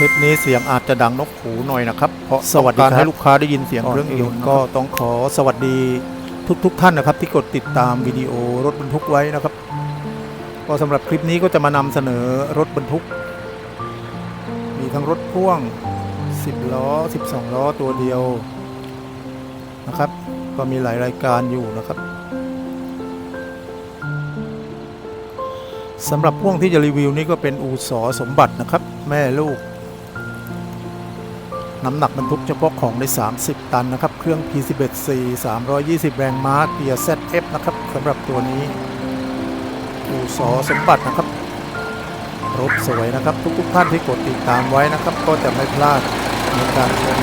คลิปนี้เสียงอาจจะดังนกหูหน่อยนะครับ เพราะสวัสดีให้ลูกค้าได้ยินเสียงเครื่องยนต์ก็ต้องขอสวัสดีทุกๆทท่านนะครับ ที่กดติดตามวิดีโอรถบรรทุกไว้นะครับก็สำหรับคลิปนี้ก็จะมานำเสนอรถบรรทุก มีทั้งรถพ่วง 10 ล้อ 12 ล้อตัวเดียวนะครับ ก็มีหลายรายการอยู่นะครับสำหรับพ่วงที่จะรีวิวนี้ก็เป็นอูสอสมบัตินะครับ แม่ลูก น้ำหนักบรรทุกเฉพาะของได้ 30 ตันนะครับ เครื่อง P11C 320 แรงม้าเกียร์ ZF นะครับสำหรับตัวนี้อูสอสมบัตินะครับรถสวยนะครับ ทุกๆท่านที่กดติดตามไว้นะครับ ก็จะไม่พลาดในการชม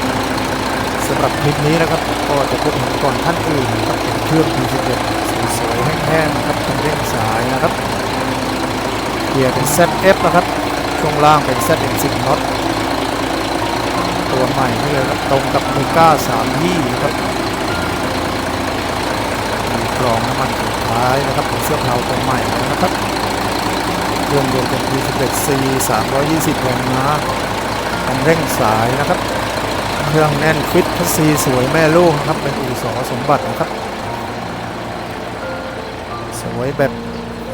สำหรับคลิปนี้นะครับ ก็จะพบเห็นก่อนท่านอื่นนะครับเครื่อง P11 สวยๆแห้งๆนะครับคันเร่งสายนะครับเกียร์เป็น ZF นะครับช่วงล่างเป็น ZM10 น็อต ตัวใหม่นี่เลยครับตรงกับมูก้า3ยี่นะครับมีกรองน้ำมันสุดท้ายนะครับเป็นเสื้อเผาตัวใหม่นะครับเครื่องยนต์เป็น P11C 320แรงม้าคันเร่งสายนะครับ เครื่องแน่นฟิตพัซีสวยแม่ลูกนะครับ เป็นอู่สอสมบัตินะครับ สวยแบบ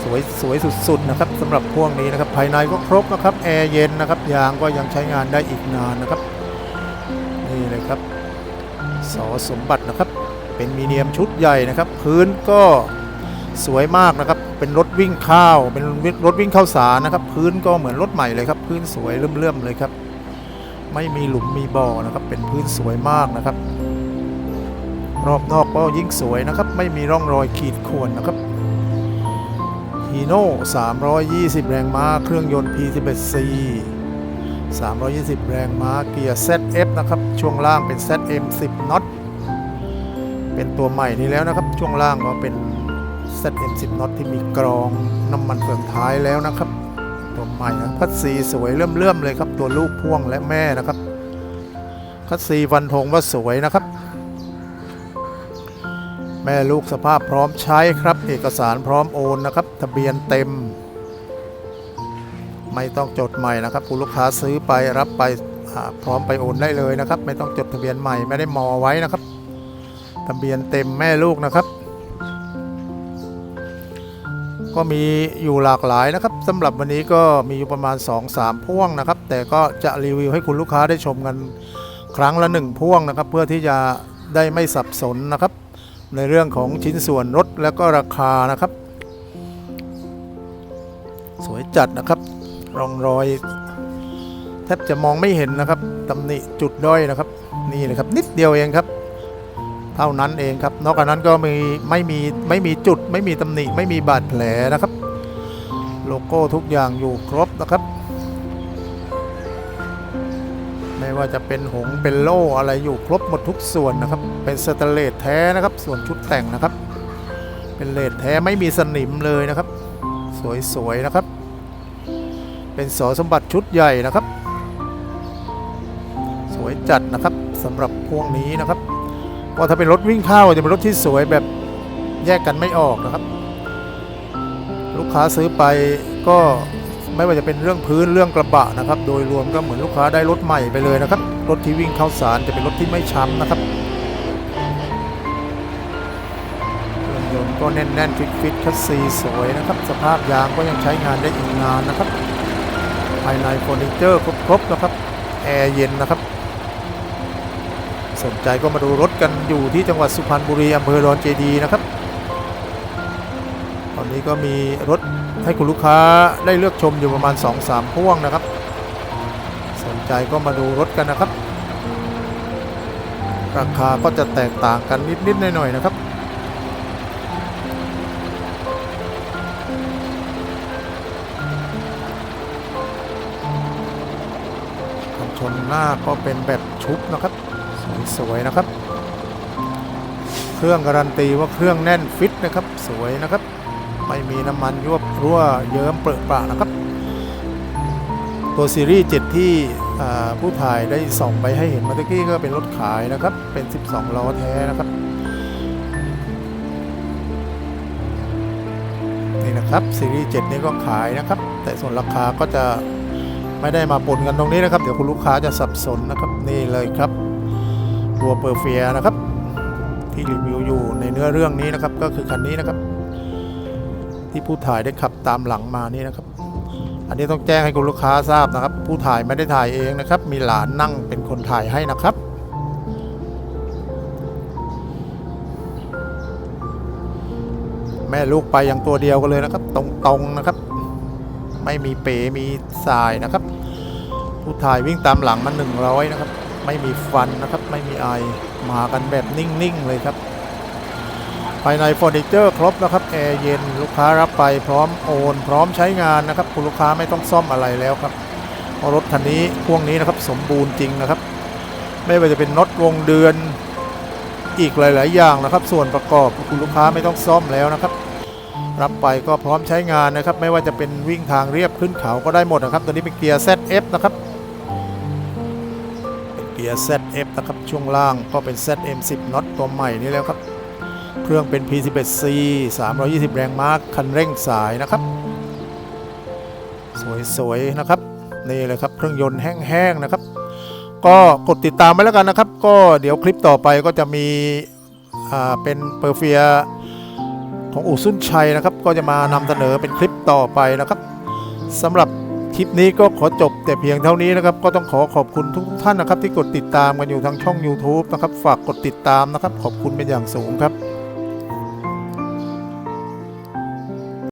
สวยสวยสุดๆนะครับสำหรับพ่วงนี้นะครับ ภายในก็ครบนะครับ แอร์เย็นนะครับ ยางก็ยังใช้งานได้อีกนานนะครับ นี่เลยครับสอสมบัตินะครับ เป็นมีเนียมชุดใหญ่นะครับ พื้นก็สวยมากนะครับ เป็นรถวิ่งข้าว เป็นรถวิ่งข้าวสารนะครับ พื้นก็เหมือนรถใหม่เลยครับ พื้นสวยเลื่มๆเลยครับ ไม่มีหลุมมีบ่อนะครับ เป็นพื้นสวยมากนะครับ รอบนอกก็ยิ่งสวยนะครับ ไม่มีร่องรอยขีดข่วนนะครับฮีโน่320 แรงม้า เครื่องยนต์ P11C 320 แรงม้าเกียร์ ZF นะครับ ช่วงล่างเป็น ZM10 น็อต เป็นตัวใหม่นี้แล้วนะครับ ช่วงล่างก็เป็น ZM10 น็อตที่มีกรองน้ำมันเฟืองท้ายแล้วนะครับ ตัวใหม่นะคัดซีสวยเลื่อมๆเลยครับ ตัวลูกพ่วงและแม่นะครับ คัดซีฟันธงว่าสวยนะครับ แม่ลูกสภาพพร้อมใช้ครับ เอกสารพร้อมโอนนะครับ ทะเบียนเต็ม ไม่ต้องจดใหม่นะครับคุณลูกค้าซื้อไปรับไปพร้อมไปโอนได้เลยนะครับ ไม่ต้องจดทะเบียนใหม่ไม่ได้มอไว้นะครับทะเบียนเต็มแม่ลูกนะครับ ก็มีอยู่หลากหลายนะครับสำหรับวันนี้ก็มีอยู่ประมาณ 2-3 พ่วงนะครับ แต่ก็จะรีวิวให้คุณลูกค้าได้ชมกันครั้งละ 1 พ่วงนะครับ เพื่อที่จะได้ไม่สับสนนะครับ ในเรื่องของชิ้นส่วนรถและก็ราคานะครับ สวยจัดนะครับ รองรอยแทบจะมองไม่เห็นนะครับตำหนิจุดด้อยนะครับ นี่เลยครับ นิดเดียวเองครับ เท่านั้นเองครับ นอกจากนั้นก็มีไม่มีไม่มีจุด ไม่มีตำหนิไม่มีบาดแผลนะครับ โลโก้ทุกอย่างอยู่ครบนะครับไม่ว่าจะเป็นหงเป็นโล่อะไรอยู่ครบหมดทุกส่วนนะครับ เป็นสแตเลสแท้นะครับ ส่วนชุดแต่งนะครับ เป็นเลสแท้ไม่มีสนิมเลยนะครับ สวยๆนะครับ เป็นสอสมบัติชุดใหญ่นะครับ สวยจัดนะครับสำหรับพวกนี้นะครับก็ถ้าเป็นรถวิ่งเข้าจะเป็นรถที่สวยแบบแยกกันไม่ออกนะครับ ลูกค้าซื้อไปก็ไม่ว่าจะเป็นเรื่องพื้นเรื่องกระบะนะครับ โดยรวมก็เหมือนลูกค้าได้รถใหม่ไปเลยนะครับ รถที่วิ่งเข้าสารจะเป็นรถที่ไม่ช้ำนะครับเครื่องยนต์ก็แน่นๆฟิตๆคัสซีสวยนะครับ สภาพยางก็ยังใช้งานได้อีกนานนะครับ ภายในเฟอร์นิเจอร์ครบๆนะครับแอร์เย็นนะครับ สนใจก็มาดูรถกันอยู่ที่จังหวัดสุพรรณบุรีอำเภอดอนเจดีนะครับ ตอนนี้ก็มีรถให้คุณลูกค้าได้เลือกชมอยู่ประมาณ 2-3พ่วงนะครับ สนใจก็มาดูรถกันนะครับ ราคาก็จะแตกต่างกันนิดๆหน่อยๆนะครับ ชนหน้าก็เป็นแบบชุบนะครับสวยๆนะครับ เครื่องการันตีว่าเครื่องแน่นฟิตนะครับ สวยนะครับ ไม่มีน้ำมันยวบรั่วเยิ้มเปรอะปะนะครับ ตัวซีรีส์7ที่ผู้ถ่ายได้ส่องไปให้เห็นเมื่อกี้ก็เป็นรถขายนะครับ เป็น 12 ล้อแท้นะครับ นี่นะครับซีรีส์7นี้ก็ขายนะครับ แต่ส่วนราคาก็จะ ไม่ได้มาปนกันตรงนี้นะครับ เดี๋ยวคุณลูกค้าจะสับสนนะครับ นี่เลยครับตัวเปอร์เฟียนะครับ ที่รีวิวอยู่ในเนื้อเรื่องนี้นะครับ ก็คือคันนี้นะครับ ที่ผู้ถ่ายได้ขับตามหลังมานี่นะครับ อันนี้ต้องแจ้งให้คุณลูกค้าทราบนะครับ ผู้ถ่ายไม่ได้ถ่ายเองนะครับ มีหลานนั่งเป็นคนถ่ายให้นะครับแม่ลูกไปอย่างตัวเดียวกันเลยนะครับ ตรงๆนะครับ ไม่มีเป๋มีสายนะครับ ผู้ถ่ายวิ่งตามหลังมา100 นะครับ ไม่มีฟันนะครับ ไม่มีไอมากันแบบนิ่งๆเลยครับ ภายในเฟอร์นิเจอร์ครบนะครับแอร์เย็นลูกค้ารับไปพร้อมโอนพร้อมใช้งานนะครับคุณลูกค้าไม่ต้องซ่อมอะไรแล้วครับรรถคันนี้พ่วงนี้นะครับสมบูรณ์จริงนะครับ ไม่ว่าจะเป็นน็อตวงเดือนอีกหลาย ๆ อย่างนะครับ ส่วนประกอบคุณลูกค้าไม่ต้องซ่อมแล้วนะครับ รับไปก็พร้อมใช้งานนะครับ ไม่ว่าจะเป็นวิ่งทางเรียบขึ้นเขาก็ได้หมดนะครับ ตัวนี้เป็นเกียร์ ZF นะครับเเกียร์ ZF นะครับ ช่วงล่างก็เป็น ZM10 น็อตตัวใหม่นี่แล้วครับ เครื่องเป็น P11C 320 แรงม้าคันเร่งสายนะครับ สวยๆนะครับนี่เลยครับเครื่องยนต์แห้งๆนะครับ ก็กดติดตามไปแล้วกันนะครับ ก็เดี๋ยวคลิปต่อไปก็จะมีเป็นเปอร์เฟีย ของอู่ซุนชัยนะครับ ก็จะมานำเสนอเป็นคลิปต่อไปนะครับสำหรับคลิปนี้ก็ขอจบแต่เพียงเท่านี้นะครับ ก็ต้องขอขอบคุณทุกท่านนะครับ ที่กดติดตามกันอยู่ทางช่อง YouTube นะครับ ฝากกดติดตามนะครับ ขอบคุณเป็นอย่างสูงครับ